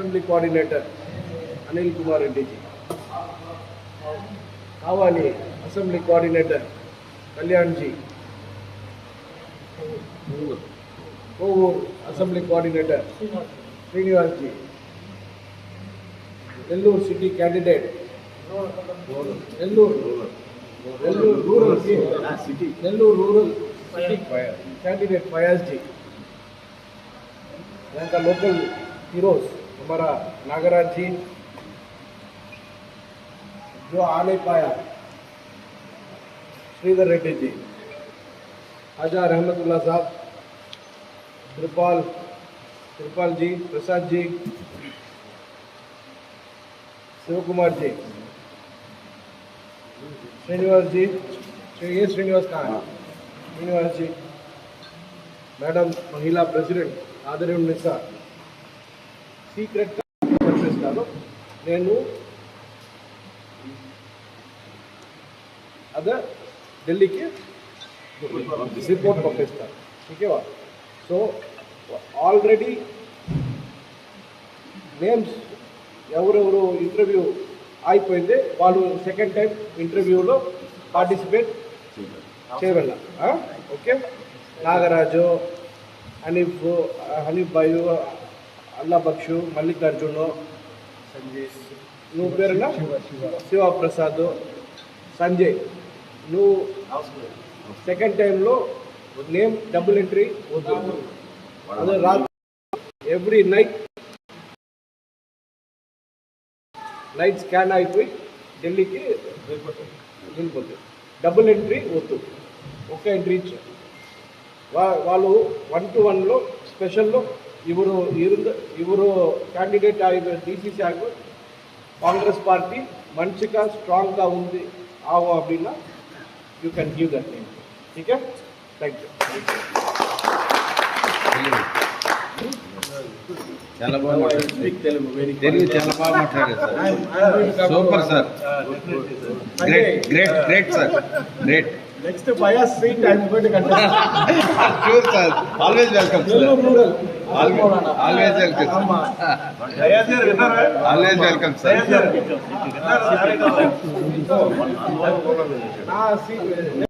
Assembly coordinator Anil Kumar రెడ్డికి. Kavali assembly coordinator Kalyanji. Kovur assembly coordinator Srinivasji. Nellore city candidate Nellore Nellore rural city Nellore rural candidate Fayazji. ఇంకా local heroes. हमारा नागराज जी जो आ नहीं पाया, श्रीधर रेड्डी जी, आज़ाद अहमदुल्ला साहब, त्रिपाल त्रिपाल जी, प्रसाद जी शिव कुमार जी, श्रीनिवास जी ये श्रीनिवास कहाँ है श्रीनिवास जी, मैडम, महिला प्रेसिडेंट, आदरणीय मिश्रा సీక్రెట్ పంపిస్తాను నేను అదే ఢిల్లీకి రిపోర్ట్ పంపిస్తాను. ఓకేవా? సో ఆల్రెడీ నేమ్స్ ఎవరెవరు ఇంటర్వ్యూ అయిపోయింది వాళ్ళు సెకండ్ టైం ఇంటర్వ్యూలో పార్టిసిపేట్ చేయవల్ల ఓకే? నాగరాజు హనీఫ్ హనీఫ్ బాయు అల్లా బక్షు మల్లికార్జును సంజయ్ నువ్వు పేరున? శివప్రసాద్ సంజయ్. నువ్వు సెకండ్ టైంలో name double entry every night night scan అయిపోయి ఢిల్లీకి వెళ్ళిపోతుంది డబుల్ ఎంట్రీ వద్దు. ఒక్క ఎంట్రీ ఇచ్చారు వా వాళ్ళు వన్ టు వన్లో స్పెషల్లో ಇವರು ఇరు ಇವರು ಕ್ಯಾಂಡಿಡೇಟ್ ಆಗಿರೋ D C C party Congress party మంచిగా స్ట్రాంగ్గా ఉంది. ఆవు అప్పుడున్నా you can give that name okay thank you చాలా బాగా మాట్లాడారు తెలుగు చాలా బాగా మాట్లాడారు sir. Super sir. Great great great sir. Great. Next bias seat I'm going to contest sure sir always welcome sir always welcome always welcome sir నా seat